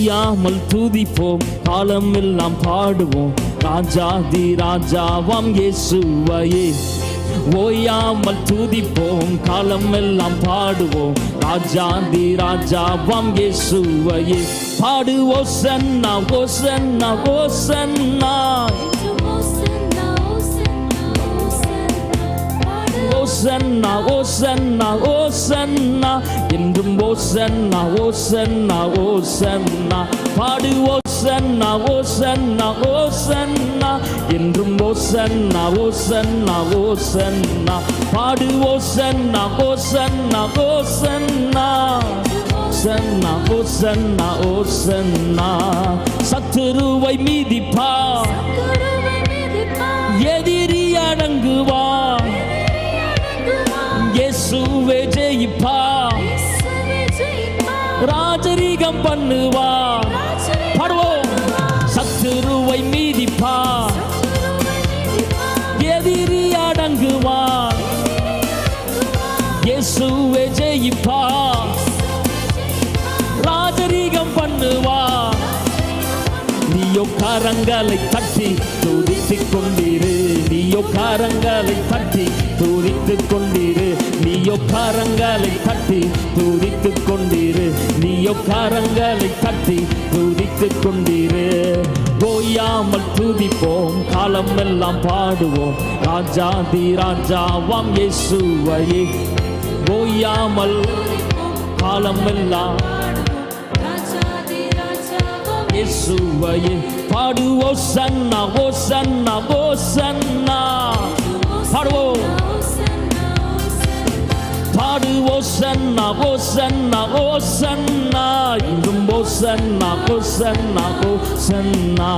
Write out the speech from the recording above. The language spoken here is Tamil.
ஓயாமல் துதிப்போம். காலம் எல்லாம் பாடுவோம். ராஜாதி ராஜாவாம் இயேசுவையே. ஓயாமல் துதிப்போம். காலம் எல்லாம் பாடுவோம். ராஜாதி ராஜாவாம் இயேசுவையே. பாடுவோம் சன்னா ஓ சன்னா ஓ சன்னா ஓசன்னா ஓசன்னா ஓசன்னா. என்றும் ஓசன்னா ஓசன்னா ஓசன்னா. பாடு ஓசன்னா ஓசன்னா ஓசன்னா. என்றும் ஓசன்னா ஓசன்னா ஓசன்னா. பாடு ஓசன்னா ஓசன்னா ஓசன்னா. ஓசன்னா ஓசன்னா ஓசன்னா. சத்துருவை மீதிப்பா. எதிரி அடங்குவா இயேசுவே ஜெயிப்பா ராஜரீகம் பண்ணுவா பாடுவோம். சத்துருவை மீதிப்பா எதிரி அடங்குவா இயேசுவே ஜெயிப்பா ராஜரீகம் பண்ணுவா நீயோ கரங்களை தட்டி துதித்துக் கொண்டிரு. நீயோ கரங்களை தட்டி துதித்துக் கொண்டிரு நீயோ கரங்களை தட்டி துதித்துக் கொண்டிரு. நீயோ கரங்களை தட்டி துதித்துக் கொண்டிரு. ஓயாமல் துதிப்போம் காலம் எல்லாம் பாடுவோம். ராஜா தி ராஜாவாம் இயேசுவையே. ஓயாமல் காலம் எல்லாம் இயேசுவையே. பாடு சன்னா ஓ சன்னா ஓ சன்னா பாடு ஓ சன்னா ஓ சன்னா ஓ சன்னா இங்கும் ஓ சன்னா ஓ சன்னா ஓ சன்னா